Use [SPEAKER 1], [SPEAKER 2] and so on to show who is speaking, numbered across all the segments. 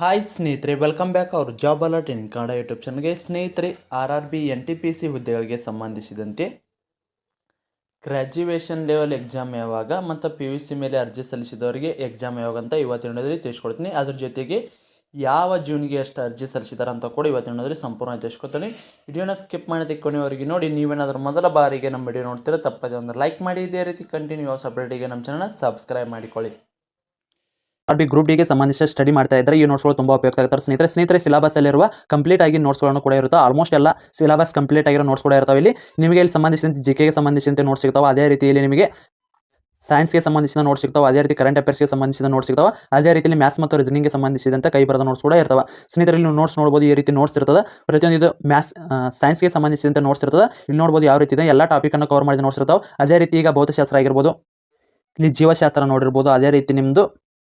[SPEAKER 1] Hi ಸ್ನೇಹಿತರೆ welcome back our job alert in Kannada YouTube ಚಾನಲ್ಗೆ ಸ್ನೇಹಿತರೆ R R B N T P C ಹುದ್ದೆಗಳಿಗೆ ಸಂಬಂಧಿಸಿದಂತೆ graduation level exam ಯಾವಾಗ ಮತ್ತು ಪಿ ಯು ಸಿ ಮೇಲೆ ಅರ್ಜಿ ಸಲ್ಲಿಸಿದವರಿಗೆ ಎಕ್ಸಾಮ್ ಯಾವಾಗ ಅಂತ ಇವತ್ತಿನ ವಿಡಿಯೋದಲ್ಲಿ ತಿಳಿಸ್ಕೊಡ್ತೀನಿ. ಅದ್ರ ಜೊತೆಗೆ ಯಾವ ಜೂನ್ಗೆ ಎಷ್ಟು ಅರ್ಜಿ ಸಲ್ಲಿಸಿದ್ದಾರೆ ಅಂತ ಕೂಡ ಇವತ್ತಿನ ವಿಡಿಯೋದಲ್ಲಿ ಸಂಪೂರ್ಣ ತಿಳಿಸ್ಕೊತೀನಿ ವಿಡಿಯೋನ ಸ್ಕಿಪ್ ಮಾಡಿದ ಕೊನೆಯವರೆಗೆ ನೋಡಿ, ನೀವೇನಾದರೂ ಮೊದಲ ಬಾರಿಗೆ ನಮ್ಮ ವಿಡಿಯೋ ನೋಡ್ತೀರಾ, ತಪ್ಪದೆ ಒಂದು ಲೈಕ್ ಮಾಡಿ. ಇದೇ ರೀತಿ ಕಂಟಿನ್ಯೂ ಸಪ್ರೇಟಿಗೆ ನಮ್ಮ ಚಾನಲ್ನ ಸಬ್ಸ್ಕ್ರೈಬ್ ಮಾಡಿಕೊಳ್ಳಿ.
[SPEAKER 2] ಬಿ ಗ್ರೂಪ್ ಡಿಗೆ ಸಂಬಂಧಿಸಿದ ಸ್ಟಡಿ ಮಾಡ್ತಾ ಇದ್ದಾರೆ ಈ ನೋಟ್ಸ್ಗಳು ತುಂಬ ಉಪಯುಕ್ತ ಆಗುತ್ತೆ ಸ್ನೇಹಿತರೆ ಸ್ನೇಹಿತರೆ ಸಿಲಬಸ್ ಅಲ್ಲಿರುವ ಕಂಪ್ಲೀಟ್ ಆಗಿ ನೋಟ್ಸ್ಗಳನ್ನು ಕೂಡ ಇರುತ್ತೆ. ಆಲ್ಮೋಸ್ಟ್ ಎಲ್ಲ ಸಿಲಬಸ್ ಕಂಪ್ಲೀಟ್ ಆಗಿರೋ ನೋಟ್ಸ್ ಕೂಡ ಇರ್ತಾವೆ. ಇಲ್ಲಿ ನಿಮಗೆ ಇಲ್ಲಿ ಸಂಬಂಧಿಸಿದಂತೆ ಜಿ ಕೆಗೆ ಸಂಬಂಧಿಸಿದಂತೆ ನೋಟ್ಸ್ ಸಿಗ್ತಾವೆ. ಅದೇ ರೀತಿಯಲ್ಲಿ ನಿಮಗೆ ಸೈನ್ಸ್ಗೆ ಸಂಬಂಧಿಸಿದ ನೋಟ್ಸ್ ಸಿಗ್ತಾವೆ. ಅದೇ ರೀತಿ ಕರೆಂಟ್ ಅಫೇರ್ಸ್ಗೆ ಸಂಬಂಧಿಸಿದ ನೋಟ್ಸ್ ಸಿಗ್ತಾವೆ. ಅದೇ ರೀತಿಯಲ್ಲಿ ಮ್ಯಾಥ್ಸ್ ಮತ್ತು ರೀಸನಿಂಗ್ಗೆ ಸಂಬಂಧಿಸಿದಂತೆ ಕೈ ಬರದ ನೋಟ್ಸ್ ಕೂಡ ಇರ್ತವೆ. ಸ್ನೇಹಿತರೆ, ಇಲ್ಲಿ ನೋಟ್ಸ್ ನೋಡ್ಬೋದು ಈ ರೀತಿ ನೋಟ್ಸ್ ಇರ್ತದೆ. ಪ್ರತಿಯೊಂದು ಇದು ಮ್ಯಾಥ್ಸ್ ಸೈನ್ಸ್ಗೆ ಸಂಬಂಧಿಸಿದಂತೆ ನೋಟ್ಸ್ ಇರ್ತದೆ. ಇಲ್ಲಿ ನೋಡ್ಬೋದು ಯಾವ ರೀತಿ ಇದೆ. ಎಲ್ಲ ಟಾಪಿಕನ್ನು ಕವರ್ ಮಾಡಿದ ನೋಟ್ಸ್ ಇರ್ತಾವೆ. ಅದೇ ರೀತಿ ಈಗ ಭೌತಶಾಸ್ತ್ರ ಆಗಿರ್ಬೋದು. ಇಲ್ಲಿ ಜೀವಶಾಸ್ತ್ರ ನೋಡಿರ್ಬೋದು. ಅದೇ ರೀತಿ ನಿಮ್ಮದು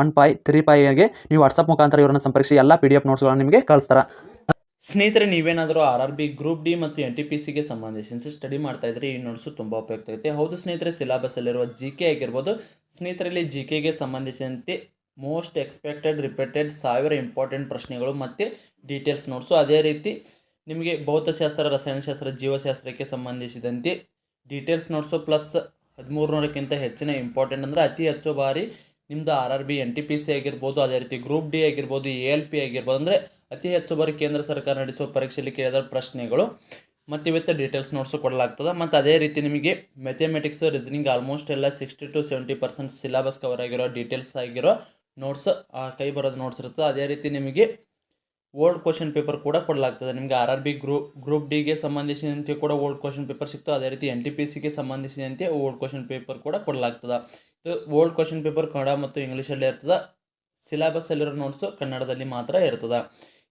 [SPEAKER 2] one five three ಫೈಗೆ ನೀವು ವಾಟ್ಸಪ್ ಮುಖಾಂತರ ಇವರನ್ನು ಸಂಪರ್ಕಿಸಿ, ಎಲ್ಲ ಪಿ ಡಿ ಎಫ್ ನೋಟ್ಸ್ಗಳನ್ನು ನಿಮಗೆ ಕಳಿಸ್ತಾರೆ.
[SPEAKER 1] ಸ್ನೇಹಿತರೆ, ನೀವೇನಾದರೂ R R B group D ಮತ್ತು ಎನ್ ಟಿ ಪಿ ಸಿಗೆ ಸಂಬಂಧಿಸಿದಂತೆ ಸ್ಟಡಿ ಮಾಡ್ತಾ ಇದ್ರೆ ಈ ನೋಟ್ಸು ತುಂಬ ಉಪಯುಕ್ತ ಆಗುತ್ತೆ ಹೌದು ಸ್ನೇಹಿತರೆ ಸಿಲೆಬಸ್ಸಲ್ಲಿರುವ ಜಿ ಕೆ ಆಗಿರ್ಬೋದು. ಸ್ನೇಹಿತರಲ್ಲಿ ಜಿ ಕೆಗೆ ಸಂಬಂಧಿಸಿದಂತೆ ಮೋಸ್ಟ್ ಎಕ್ಸ್ಪೆಕ್ಟೆಡ್ ರಿಪೀಟೆಡ್ ಸಾವಿರ ಇಂಪಾರ್ಟೆಂಟ್ ಪ್ರಶ್ನೆಗಳು ಮತ್ತು ಡೀಟೇಲ್ಸ್ ನೋಟ್ಸು ಅದೇ ರೀತಿ ನಿಮಗೆ ಭೌತಶಾಸ್ತ್ರ, ರಸಾಯನಶಾಸ್ತ್ರ, ಜೀವಶಾಸ್ತ್ರಕ್ಕೆ ಸಂಬಂಧಿಸಿದಂತೆ ಡೀಟೇಲ್ಸ್ ನೋಟ್ಸು ಪ್ಲಸ್ ಹದಿಮೂರು ನೂರಕ್ಕಿಂತ ಹೆಚ್ಚಿನ ಇಂಪಾರ್ಟೆಂಟ್ ಅಂದರೆ ಅತಿ ಹೆಚ್ಚು ಬಾರಿ ನಿಮ್ಮದು R R B N T P C ಆಗಿರ್ಬೋದು, ಅದೇ ರೀತಿ ಗ್ರೂಪ್ ಡಿ ಆಗಿರ್ಬೋದು ಎ ಎಲ್ ಪಿ ಆಗಿರ್ಬೋದು, ಅಂದರೆ ಅತಿ ಹೆಚ್ಚು ಬಾರಿ ಕೇಂದ್ರ ಸರ್ಕಾರ ನಡೆಸುವ ಪರೀಕ್ಷೆಯಲ್ಲಿ ಕೇಳಿದ ಪ್ರಶ್ನೆಗಳು. ಮತ್ತು ಇವತ್ತು ಡೀಟೇಲ್ಸ್ ನೋಟ್ಸು ಕೊಡಲಾಗ್ತದೆ. ಮತ್ತು ಅದೇ ರೀತಿ ನಿಮಗೆ ಮೆಥಮೆಟಿಕ್ಸ್ ರೀಸನಿಂಗ್ ಆಲ್ಮೋಸ್ಟ್ ಎಲ್ಲ sixty to seventy percent syllabus cover ಆಗಿರೋ ಡೀಟೇಲ್ಸ್ ಆಗಿರೋ ನೋಟ್ಸ್ ಕೈ ಬರೋದು ನೋಟ್ಸ್ ಇರ್ತದೆ ಅದೇ ರೀತಿ ನಿಮಗೆ ಓಲ್ಡ್ ಕ್ವಶನ್ ಪೇಪರ್ ಕೂಡ ಕೊಡಲಾಗ್ತದೆ. ನಿಮಗೆ R R B group group ಡಿಗೆ ಸಂಬಂಧಿಸಿದಂತೆ ಕೂಡ ಓಲ್ಡ್ ಕ್ವಶನ್ ಪೇಪರ್ ಸಿಗ್ತದೆ. ಅದೇ ರೀತಿ ಎನ್ ಟಿ ಪಿ ಸಿಗೆ ಸಂಬಂಧಿಸಿದಂತೆ ಓಲ್ಡ್ ಕ್ವಶನ್ ಪೇಪರ್ ಕೂಡ ಕೊಡಲಾಗ್ತದೆ. ಓಲ್ಡ್ ಕ್ವಶನ್ ಪೇಪರ್ ಕನ್ನಡ ಮತ್ತು ಇಂಗ್ಲೀಷಲ್ಲಿ ಇರ್ತದೆ. ಸಿಲೆಬಸ್ಸಲ್ಲಿರೋ ನೋಟ್ಸು ಕನ್ನಡದಲ್ಲಿ ಮಾತ್ರ ಇರ್ತದೆ.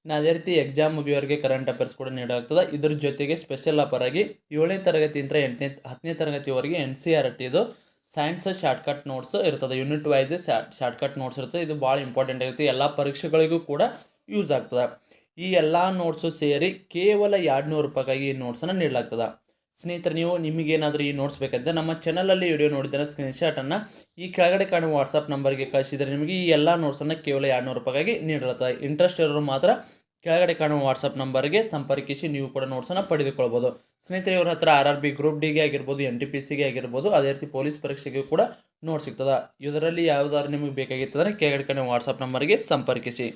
[SPEAKER 1] ಇನ್ನು ಅದೇ ರೀತಿ ಎಕ್ಸಾಮ್ ಮುಗಿಯೋರಿಗೆ ಕರೆಂಟ್ ಅಫೇರ್ಸ್ ಕೂಡ ನೀಡಲಾಗ್ತದೆ. ಇದ್ರ ಜೊತೆಗೆ ಸ್ಪೆಷಲ್ ಆಗಿ ಏಳನೇ ತರಗತಿಯಿಂದ ಎಂಟನೇ, ಹತ್ತನೇ ತರಗತಿವರೆಗೆ ಎನ್ ಸಿ ಆರ್ ಟಿದು ಸೈನ್ಸ್ ಶಾರ್ಟ್ಕಟ್ ನೋಟ್ಸ್ ಇರ್ತದೆ. ಯೂನಿಟ್ ವೈಸ್ ಶಾರ್ಟ್ಕಟ್ ನೋಟ್ಸ್ ಇರ್ತದೆ. ಇದು ಭಾಳ ಇಂಪಾರ್ಟೆಂಟ್ ಆಗಿರ್ತದೆ ಎಲ್ಲ ಪರೀಕ್ಷೆಗಳಿಗೂ ಕೂಡ ಯೂಸ್ ಆಗ್ತದೆ. ಈ ಎಲ್ಲ ನೋಟ್ಸು ಸೇರಿ ಕೇವಲ ಎರಡು ನೂರು ರೂಪಾಯಿಗಾಗಿ ಈ ನೋಟ್ಸನ್ನು ನೀಡಲಾಗ್ತದೆ. ಸ್ನೇಹಿತರೆ, ನೀವು ನಿಮಗೇನಾದರೂ ಈ ನೋಟ್ಸ್ ಬೇಕಂದರೆ ನಮ್ಮ ಚಾನಲಲ್ಲಿ ವಿಡಿಯೋ ನೋಡಿದರೆ ಸ್ಕ್ರೀನ್ಶಾಟನ್ನು ಈ ಕೆಳಗಡೆ ಕಾಣುವ ವಾಟ್ಸಪ್ ನಂಬರ್ಗೆ ಕಳಿಸಿದರೆ ನಿಮಗೆ ಈ ಎಲ್ಲ ನೋಟ್ಸನ್ನು ಕೇವಲ ಎರಡುನೂರು ರೂಪಾಯಿಗಾಗಿ ನೀಡಲಾಗ್ತದೆ ಇಂಟ್ರೆಸ್ಟ್ ಇರೋರು ಮಾತ್ರ ಕೆಳಗಡೆ ಕಾಣುವ ವಾಟ್ಸಪ್ ನಂಬರ್ಗೆ ಸಂಪರ್ಕಿಸಿ ನೀವು ಕೂಡ ನೋಟ್ಸನ್ನು ಪಡೆದುಕೊಳ್ಬೋದು. ಸ್ನೇಹಿತರೆ, ಇವ್ರ ಹತ್ರ ಆರ್ ಆರ್ ಬಿ ಗ್ರೂಪ್ ಡಿಗೆ ಆಗಿರ್ಬೋದು ಎನ್ ಟಿ ಪಿ ಸಿಗೆ ಆಗಿರ್ಬೋದು, ಅದೇ ರೀತಿ ಪೊಲೀಸ್ ಪರೀಕ್ಷೆಗೂ ಕೂಡ ನೋಟ್ ಸಿಗ್ತದೆ. ಇದರಲ್ಲಿ ಯಾವುದಾದ್ರು ನಿಮಗೆ ಬೇಕಾಗಿತ್ತಂದರೆ ಕೆಳಗಡೆ ಕಾಣುವ ವಾಟ್ಸಪ್ ನಂಬರ್ಗೆ ಸಂಪರ್ಕಿಸಿ.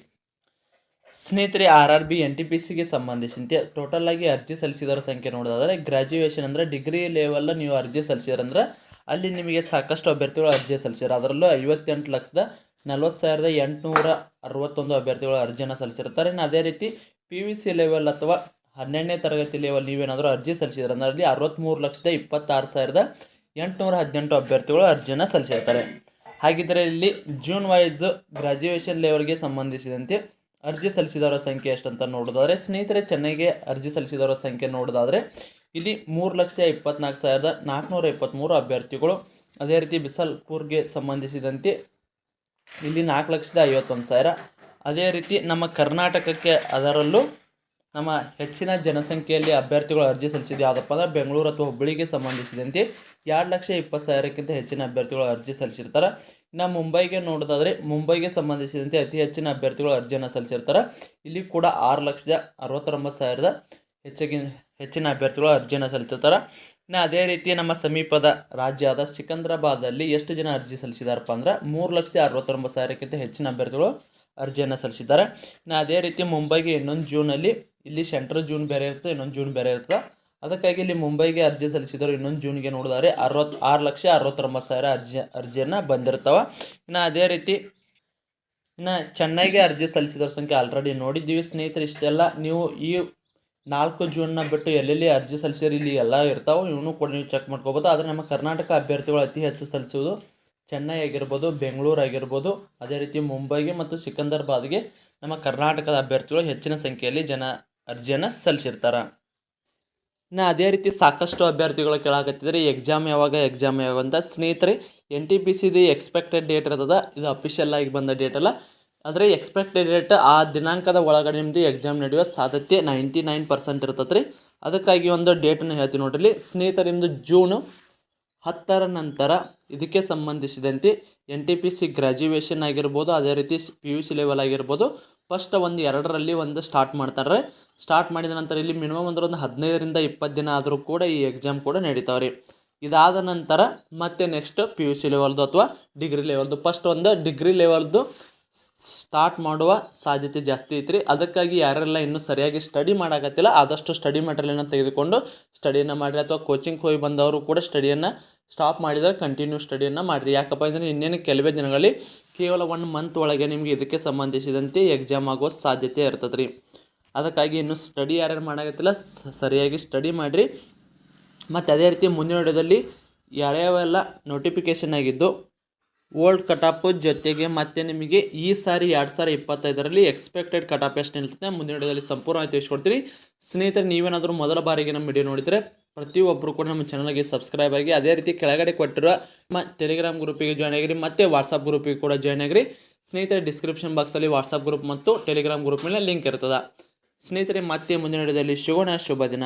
[SPEAKER 1] ಸ್ನೇಹಿತರೆ R R B N T P ಸಿಗೆ ಸಂಬಂಧಿಸಿದಂತೆ ಟೋಟಲ್ ಆಗಿ ಅರ್ಜಿ ಸಲ್ಲಿಸಿದವರ ಸಂಖ್ಯೆ ನೋಡೋದಾದರೆ ಗ್ರ್ಯಾಜುಯೇಷನ್ ಅಂದರೆ ಡಿಗ್ರಿ ಲೆವೆಲ್ ನೀವು ಅರ್ಜಿ ಸಲ್ಲಿಸಿದ್ರಂದ್ರೆ ಅಲ್ಲಿ ನಿಮಗೆ ಸಾಕಷ್ಟು ಅಭ್ಯರ್ಥಿಗಳು ಅರ್ಜಿ ಸಲ್ಲಿಸಿದ್ರು. ಅದರಲ್ಲೂ ಐವತ್ತೆಂಟು ಲಕ್ಷದ ನಲ್ವತ್ತು ಸಾವಿರದ ಎಂಟುನೂರ ಅರವತ್ತೊಂದು ಅಭ್ಯರ್ಥಿಗಳು ಅರ್ಜಿಯನ್ನು ಸಲ್ಲಿಸಿರ್ತಾರೆ ಇನ್ನು ಅದೇ ರೀತಿ ಪಿ ವಿ ಸಿ ಲೆವೆಲ್ ಅಥವಾ ಹನ್ನೆರಡನೇ ತರಗತಿ ಲೆವೆಲ್ ನೀವೇನಾದರೂ ಅರ್ಜಿ ಸಲ್ಲಿಸಿದ್ರೆ ಅಂದ್ರೆ ಅಲ್ಲಿ ಅರವತ್ತ್ಮೂರು ಲಕ್ಷದ ಇಪ್ಪತ್ತಾರು ಸಾವಿರದ ಎಂಟುನೂರ ಹದಿನೆಂಟು ಅಭ್ಯರ್ಥಿಗಳು ಅರ್ಜಿಯನ್ನು ಸಲ್ಲಿಸಿರ್ತಾರೆ ಹಾಗಿದ್ದರೆ ಇಲ್ಲಿ ಜೂನ್ ವೈಸ್ ಗ್ರ್ಯಾಜುಯೇಷನ್ ಲೆವೆಲ್ಗೆ ಸಂಬಂಧಿಸಿದಂತೆ ಅರ್ಜಿ ಸಲ್ಲಿಸಿದವರ ಸಂಖ್ಯೆ ಎಷ್ಟಂತ ನೋಡೋದಾದರೆ, ಸ್ನೇಹಿತರೆ, ಚೆನ್ನೈಗೆ ಅರ್ಜಿ ಸಲ್ಲಿಸಿದವರ ಸಂಖ್ಯೆ ನೋಡೋದಾದರೆ, ಇಲ್ಲಿ ಮೂರು ಲಕ್ಷ ಇಪ್ಪತ್ನಾಲ್ಕು ಸಾವಿರದ ನಾಲ್ಕುನೂರ ಇಪ್ಪತ್ತ್ಮೂರು ಅಭ್ಯರ್ಥಿಗಳು, ಅದೇ ರೀತಿ ಬಿಸಲ್ಪುರ್ಗೆ ಸಂಬಂಧಿಸಿದಂತೆ ಇಲ್ಲಿ ನಾಲ್ಕು ಲಕ್ಷದ ಐವತ್ತೊಂದು ಸಾವಿರ. ಅದೇ ರೀತಿ ನಮ್ಮ ಕರ್ನಾಟಕಕ್ಕೆ ಅದರಲ್ಲೂ ನಮ್ಮ ಹೆಚ್ಚಿನ ಜನಸಂಖ್ಯೆಯಲ್ಲಿ ಅಭ್ಯರ್ಥಿಗಳು ಅರ್ಜಿ ಸಲ್ಲಿಸಿದ್ದು ಯಾವುದಪ್ಪ ಅಂದ್ರೆ ಬೆಂಗಳೂರು ಅಥವಾ ಹುಬ್ಬಳ್ಳಿಗೆ ಸಂಬಂಧಿಸಿದಂತೆ ಎರಡು ಲಕ್ಷ ಇಪ್ಪತ್ತು ಸಾವಿರಕ್ಕಿಂತ ಹೆಚ್ಚಿನ ಅಭ್ಯರ್ಥಿಗಳು ಅರ್ಜಿ ಸಲ್ಲಿಸಿರ್ತಾರೆ. ಇನ್ನು ಮುಂಬೈಗೆ ನೋಡೋದಾದರೆ ಮುಂಬೈಗೆ ಸಂಬಂಧಿಸಿದಂತೆ ಅತಿ ಹೆಚ್ಚಿನ ಅಭ್ಯರ್ಥಿಗಳು ಅರ್ಜಿಯನ್ನು ಸಲ್ಲಿಸಿರ್ತಾರೆ. ಇಲ್ಲಿ ಕೂಡ ಆರು ಲಕ್ಷದ ಅರವತ್ತೊಂಬತ್ತು ಸಾವಿರದ ಹೆಚ್ಚಿಗೆ ಹೆಚ್ಚಿನ ಅಭ್ಯರ್ಥಿಗಳು ಅರ್ಜಿಯನ್ನು ಸಲ್ಲಿಸುತ್ತಾರೆ? ಇನ್ನು ಅದೇ ರೀತಿ ನಮ್ಮ ಸಮೀಪದ ರಾಜ್ಯ ಆದ ಸಿಕಂದ್ರಾಬಾದಲ್ಲಿ ಎಷ್ಟು ಜನ ಅರ್ಜಿ ಸಲ್ಲಿಸಿದಾರಪ್ಪ ಅಂದ್ರೆ ಮೂರು ಲಕ್ಷದ ಅರವತ್ತೊಂಬತ್ತು ಸಾವಿರಕ್ಕಿಂತ ಹೆಚ್ಚಿನ ಅಭ್ಯರ್ಥಿಗಳು ಅರ್ಜಿಯನ್ನು ಸಲ್ಲಿಸಿದ್ದಾರೆ. ಇನ್ನು ಅದೇ ರೀತಿ ಮುಂಬೈಗೆ ಇನ್ನೊಂದು ಜೂನಲ್ಲಿ ಇಲ್ಲಿ ಸೆಂಟ್ರಲ್ ಜೂನ್ ಬೇರೆ ಇರ್ತದೆ ಇನ್ನೊಂದು ಜೂನ್ ಬೇರೆ ಇರ್ತದೆ ಅದಕ್ಕಾಗಿ ಇಲ್ಲಿ ಮುಂಬೈಗೆ ಅರ್ಜಿ ಸಲ್ಲಿಸಿದರು ಇನ್ನೊಂದು ಜೂನ್ಗೆ ನೋಡಿದರೆ ಅರವತ್ತು ಆರು ಲಕ್ಷ ಅರವತ್ತೊಂಬತ್ತು ಸಾವಿರ ಅರ್ಜಿ, ಅರ್ಜಿಯನ್ನು ಬಂದಿರ್ತಾವೆ ಇನ್ನು ಅದೇ ರೀತಿ ಇನ್ನು ಚೆನ್ನೈಗೆ ಅರ್ಜಿ ಸಲ್ಲಿಸಿದವ್ರ ಸಂಖ್ಯೆ ಆಲ್ರೆಡಿ ನೋಡಿದ್ದೀವಿ. ಸ್ನೇಹಿತರೆ, ಇಷ್ಟೆಲ್ಲ. ನೀವು ಈ ನಾಲ್ಕು ಜೂನ್ನ ಬಿಟ್ಟು ಎಲ್ಲೆಲ್ಲಿ ಅರ್ಜಿ ಸಲ್ಲಿಸಿರಿ ಇಲ್ಲಿ ಎಲ್ಲ ಇರ್ತಾವೆ, ಇವನು ಕೂಡ ನೀವು ಚೆಕ್ ಮಾಡ್ಕೋಬೋದು. ಆದರೆ ನಮ್ಮ ಕರ್ನಾಟಕ ಅಭ್ಯರ್ಥಿಗಳು ಅತಿ ಹೆಚ್ಚು ಸಲ್ಲಿಸುವುದು ಚೆನ್ನೈ ಆಗಿರ್ಬೋದು, ಬೆಂಗಳೂರು ಆಗಿರ್ಬೋದು, ಅದೇ ರೀತಿ ಮುಂಬೈಗೆ ಮತ್ತು ಸಿಕಂದರಾಬಾದ್ಗೆ ನಮ್ಮ ಕರ್ನಾಟಕದ ಅಭ್ಯರ್ಥಿಗಳು ಹೆಚ್ಚಿನ ಸಂಖ್ಯೆಯಲ್ಲಿ ಜನ ಅರ್ಜಿಯನ್ನು ಸಲ್ಲಿಸಿರ್ತಾರೆ. ಇನ್ನು ಅದೇ ರೀತಿ ಸಾಕಷ್ಟು ಅಭ್ಯರ್ಥಿಗಳು ಕೇಳಾಕತ್ತಿದ್ರೆ ಎಕ್ಸಾಮ್ ಯಾವಾಗ ಎಕ್ಸಾಮ್ ಯಾವಾಗ ಅಂತ ಸ್ನೇಹಿತರೆ, ಎನ್ ಟಿ ಪಿ ಸಿದು ಎಕ್ಸ್ಪೆಕ್ಟೆಡ್ ಡೇಟ್ ಇರ್ತದೆ. ಇದು ಅಫಿಷಿಯಲ್ ಆಗಿ ಬಂದ ಡೇಟ್ ಅಲ್ಲ. ಆದರೆ ಎಕ್ಸ್ಪೆಕ್ಟೆಡ್ ಡೇಟ್ ಆ ದಿನಾಂಕದ ಒಳಗಡೆ ನಿಮ್ಮದು ಎಕ್ಸಾಮ್ ನಡೆಯುವ ಸಾಧ್ಯತೆ ನೈಂಟಿ ನೈನ್ ಪರ್ಸೆಂಟ್ ಇರ್ತದೆ ರೀ ಅದಕ್ಕಾಗಿ ಒಂದು ಡೇಟನ್ನು ಹೇಳ್ತೀನಿ ನೋಡ್ರಿ. ಸ್ನೇಹಿತರೆ ನಿಮ್ಮದು ಜೂನು ಹತ್ತರ ನಂತರ ಇದಕ್ಕೆ ಸಂಬಂಧಿಸಿದಂತೆ N T P C graduation ಆಗಿರ್ಬೋದು, ಅದೇ ರೀತಿ ಪಿ ಯು ಸಿ ಲೆವೆಲ್ ಆಗಿರ್ಬೋದು ಫಸ್ಟ್ ಒಂದು ಎರಡರಲ್ಲಿ ಒಂದು ಸ್ಟಾರ್ಟ್ ಮಾಡ್ತಾರೆ ಸ್ಟಾರ್ಟ್ ಮಾಡಿದ ನಂತರ ಇಲ್ಲಿ ಮಿನಿಮಮ್ ಅಂದ್ರೆ ಒಂದು ಹದಿನೈದರಿಂದ ಇಪ್ಪತ್ತು ದಿನ ಆದರೂ ಕೂಡ ಈ ಎಕ್ಸಾಮ್ ಕೂಡ ನಡೀತಾವೆ ರೀ ಇದಾದ ನಂತರ ಮತ್ತೆ ನೆಕ್ಸ್ಟ್ ಪಿ ಯು ಸಿ ಲೆವೆಲ್ದು ಅಥವಾ ಡಿಗ್ರಿ ಲೆವೆಲ್ದು ಫಸ್ಟ್ ಒಂದು ಡಿಗ್ರಿ ಲೆವೆಲ್ದು ಸ್ಟಾರ್ಟ್ ಮಾಡುವ ಸಾಧ್ಯತೆ ಜಾಸ್ತಿ ಐತ್ರಿ. ಅದಕ್ಕಾಗಿ ಯಾರೆಲ್ಲ ಇನ್ನೂ ಸರಿಯಾಗಿ ಸ್ಟಡಿ ಮಾಡಾಕತ್ತಿಲ್ಲ, ಆದಷ್ಟು ಸ್ಟಡಿ ಮೆಟೀರಿಯಲನ್ನು ತೆಗೆದುಕೊಂಡು ಸ್ಟಡಿಯನ್ನು ಮಾಡಿರಿ ಅಥವಾ ಕೋಚಿಂಗ್ ಹೋಗಿ ಬಂದವರು ಕೂಡ ಸ್ಟಡಿಯನ್ನು ಸ್ಟಾಪ್ ಮಾಡಿದರೆ ಕಂಟಿನ್ಯೂ ಸ್ಟಡಿಯನ್ನು ಮಾಡಿರಿ. ಯಾಕಪ್ಪ ಅಂದರೆ ಇನ್ನೇನು ಕೆಲವೇ ದಿನಗಳಲ್ಲಿ ಕೇವಲ ಒನ್ ಮಂತ್ ಒಳಗೆ ನಿಮಗೆ ಇದಕ್ಕೆ ಸಂಬಂಧಿಸಿದಂತೆ ಎಕ್ಸಾಮ್ ಆಗುವ ಸಾಧ್ಯತೆ ಇರ್ತದೆ ರೀ ಅದಕ್ಕಾಗಿ ಇನ್ನು ಸ್ಟಡಿ ಯಾರ್ಯಾರು ಮಾಡಾಕತ್ತಿಲ್ಲ ಸರಿಯಾಗಿ ಸ್ಟಡಿ ಮಾಡಿರಿ. ಮತ್ತು ಅದೇ ರೀತಿ ಮುಂದಿನ ವಿಡಿಯೋದಲ್ಲಿ ಯಾರ್ಯಾವೆಲ್ಲ ನೋಟಿಫಿಕೇಷನ್ ಆಗಿದ್ದು ಓಲ್ಡ್ ಕಟಾಪ್ ಜೊತೆಗೆ ಮತ್ತೆ ನಿಮಗೆ ಈ ಸಾರಿ ಎರಡು ಸಾವಿರ ಇಪ್ಪತ್ತೈದರಲ್ಲಿ ಎಕ್ಸ್ಪೆಕ್ಟೆಡ್ ಕಟಾಪ್ ಎಷ್ಟು ನಿಲ್ತದೆ ಮುಂದಿನ ವಿಡಿಯೋದಲ್ಲಿ ಸಂಪೂರ್ಣವಾಗಿ ತಿಳಿಸ್ಕೊಡ್ತೀರಿ. ಸ್ನೇಹಿತರೆ, ನೀವೇನಾದರೂ ಮೊದಲ ಬಾರಿಗೆ ನಮ್ಮ ವಿಡಿಯೋ ನೋಡಿದರೆ ಪ್ರತಿಯೊಬ್ಬರು ಕೂಡ ನಮ್ಮ ಚಾನಲ್ಗೆ ಸಬ್ಸ್ಕ್ರೈಬ್ ಆಗಿ ಅದೇ ರೀತಿ ಕೆಳಗಡೆ ಕೊಟ್ಟಿರುವ ನಮ್ಮ ಟೆಲಿಗ್ರಾಮ್ ಗ್ರೂಪಿಗೆ ಜಾಯ್ನ್ ಆಗಿರಿ, ಮತ್ತು ವಾಟ್ಸಪ್ ಗ್ರೂಪಿಗೆ ಕೂಡ ಜಾಯ್ನ್ ಆಗಿರಿ. ಸ್ನೇಹಿತರೆ ಡಿಸ್ಕ್ರಿಪ್ಷನ್ ಬಾಕ್ಸಲ್ಲಿ ವಾಟ್ಸಪ್ ಗ್ರೂಪ್ ಮತ್ತು ಟೆಲಿಗ್ರಾಮ್ ಗ್ರೂಪ್ ಮೇಲೆ ಲಿಂಕ್ ಇರ್ತದೆ. ಸ್ನೇಹಿತರೆ, ಮತ್ತೆ ಮುಂದಿನ ವಿಡಿಯೋದಲ್ಲಿ ಶುಭ ಶುಭ ದಿನ.